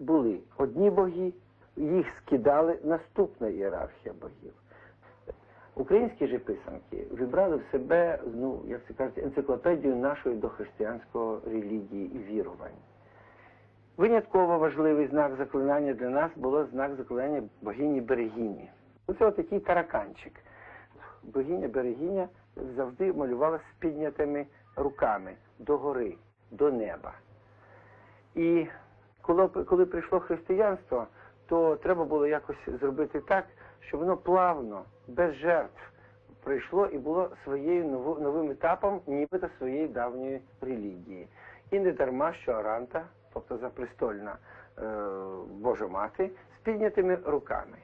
були одні боги, їх скидали наступна ієрархія богів. Українські же писанки вібрали в себе, ну, як це кажуть, енциклопедію нашої дохристиянського релігії і вірувань. Винятково важливий знак заклинання для нас було знак заклинання богині Берегині. Оце отакий тараканчик. Богиня Берегиня завжди малювалася з піднятими руками догори, до неба. І коли, коли прийшло християнство, то треба було якось зробити так, щоб воно плавно, без жертв прийшло і було своєю ново- новим етапом, нібито своєї давньої релігії. І не дарма, що Аранта, тобто запрестольна е, Божа мати, з піднятими руками.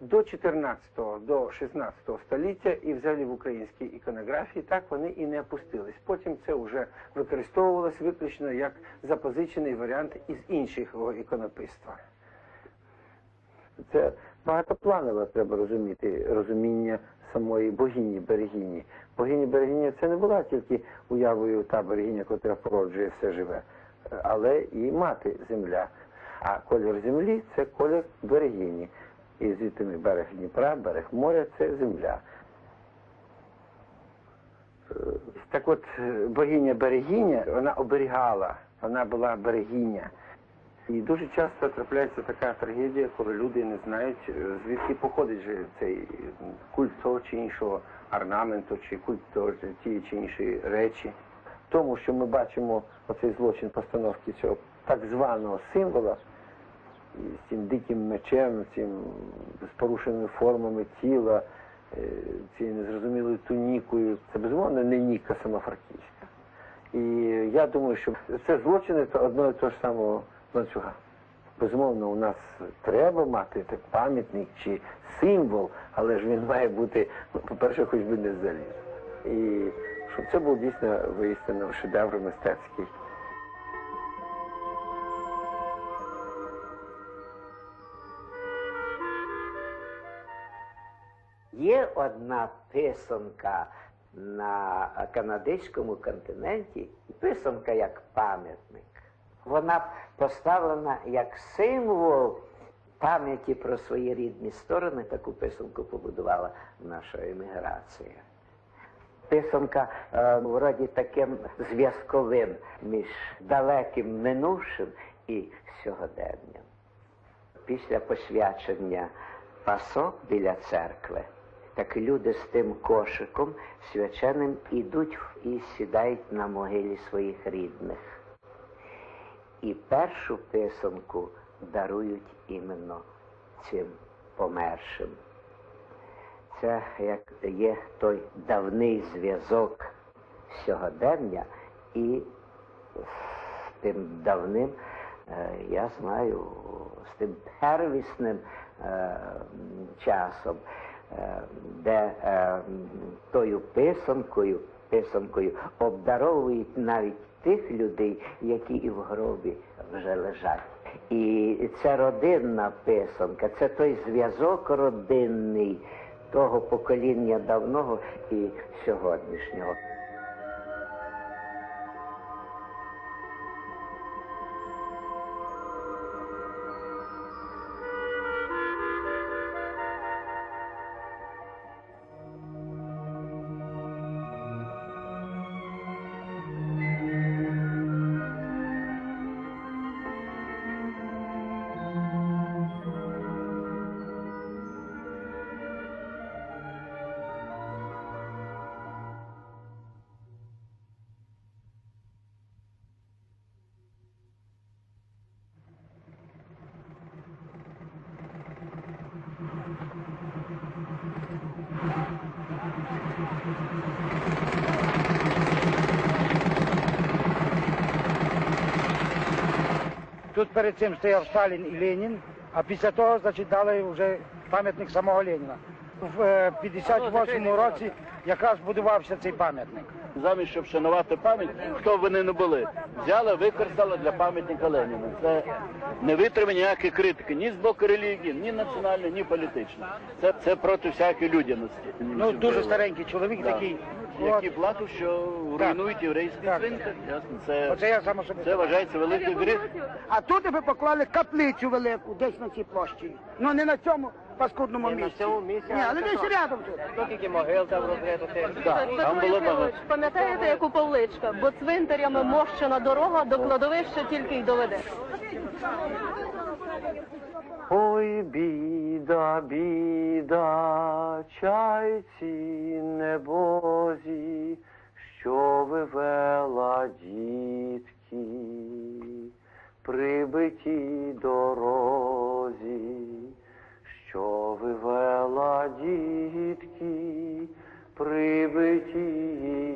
До 14 до 16 століття і взагалі в українській іконографії так вони і не опустились. Потім це вже використовувалось виключно як запозичений варіант із іншого іконописства. Це багатопланове треба розуміти розуміння самої богині берегині. Богині берегиня це не була тільки уявою та берегиня, яка породжує все живе, але і мати земля. А колір землі це колір берегині. І звідти берег Дніпра, берег моря це земля. Е, Так от е, богиня берегиня, вона оберігала, вона була берегиня. І дуже часто трапляється така трагедія, коли люди не знають, е, звідки походить же цей культ того чи іншого орнаменту, чи культ того чи тієї чи іншої речі. Тому що ми бачимо оцей злочин постановки цього так званого символа з цим диким мечем, цим з порушеними формами тіла, е, цією незрозумілою тунікою. Це безумовно не Ніка Самофракійська. І я думаю, що це злочини одного і того ж самого ланцюга. Безумовно, у нас треба мати так пам'ятник чи символ, але ж він має бути, ну, по-перше, хоч би не з заліза. І щоб це був дійсно воістину шедевр мистецький. Є одна писанка на канадському континенті, писанка як пам'ятник. Вона поставлена як символ пам'яті про свої рідні сторони. Таку писанку побудувала наша еміграція. Писанка е, вроді таким зв'язковим між далеким минувшим і сьогоденням. Після посвячення пасок біля церкви, так люди з тим кошиком свяченим ідуть і сідають на могилі своїх рідних. І першу писанку дарують іменно цим помершим. Це як є той давний зв'язок сьогодення і з тим давним, е, я знаю, з тим первісним е, часом, де е, тою писанкою, писанкою обдаровують навіть тих людей, які і в гробі вже лежать. І це родинна писанка, це той зв'язок родинний того покоління давного і сьогоднішнього. Тут перед цим стояв Сталін і Ленін, а після того, значить, дали вже пам'ятник самого Леніна. В е, 58-му році якраз будувався цей пам'ятник. Замість щоб шанувати пам'ять, хто б вони не були, взяли, використали для пам'ятника Леніна. Це не витримає ніякої критики ні з боку релігії, ні національної, ні політичної. Це, це проти всякої людяності. Ну, дуже старенький чоловік Да. такий, які плату, що руйнують єврейський Так. цвинтар. Ясно, це, Оце я сам особисто. це вважається великий гріх. А тут ви поклали каплицю велику, десь на цій площі. Ну не на цьому паскудному місці. Ні, але десь рядом тут. Так, там було багато. Пам'ятаєте, як у Павличка? Бо цвинтарями мощена дорога до кладовища тільки й доведе. Ой, біда, біда, чайці небозі, що вивела дітки, прибитій дорозі, що вивела дітки, прибитій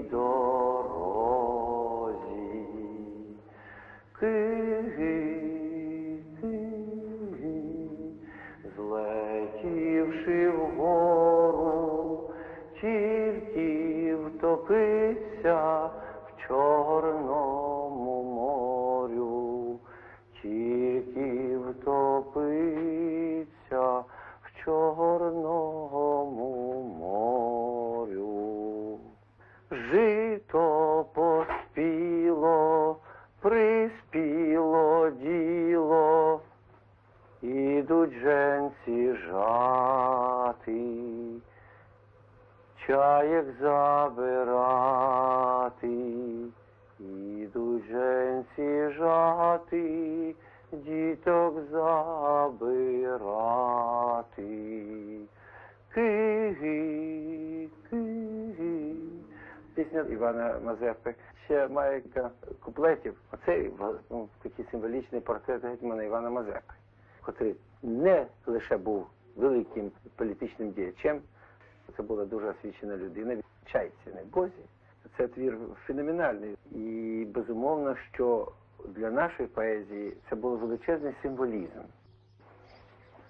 ідуть женці жати, чаєк забирати, ідуть женці жати, діток забирати. Ки-ги, ки-ги. Пісня Івана Мазепи ще має куплетів. Оцей ну, такий символічний портрет гетьмана Івана Мазепи, котрий не лише був великим політичним діячем, це була дуже освічена людина. Чайці не бозі. Це твір феноменальний. І безумовно, що для нашої поезії це був величезний символізм.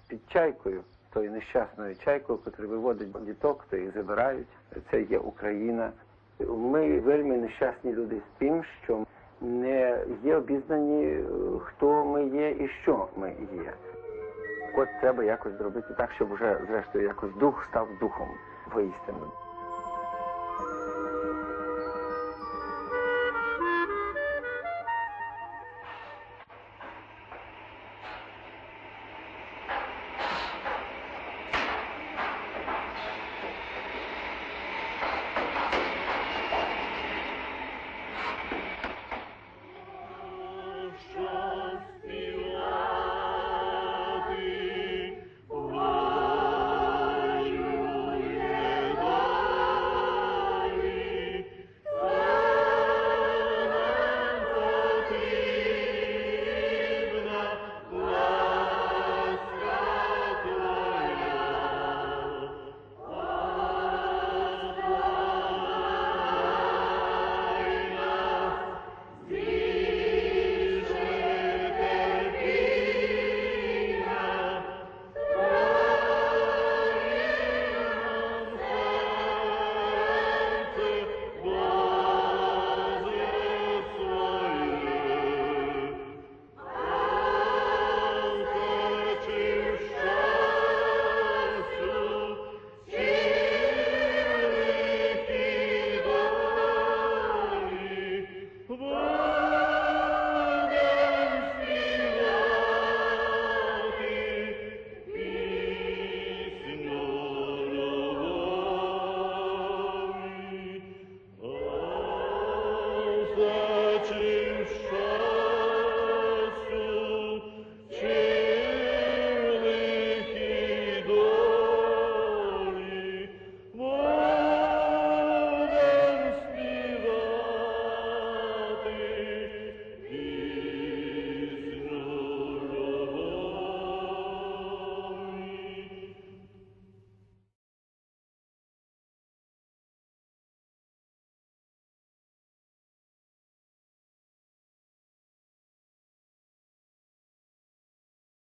Під чайкою, тою нещасною чайкою, яку виводить діток, то їх забирають. Це є Україна. Ми вельми нещасні люди з тим, що не є обізнані, е, хто ми є і що ми є. От треба якось зробити так, щоб вже зрештою якось дух став духом воістину. Gott you Schau.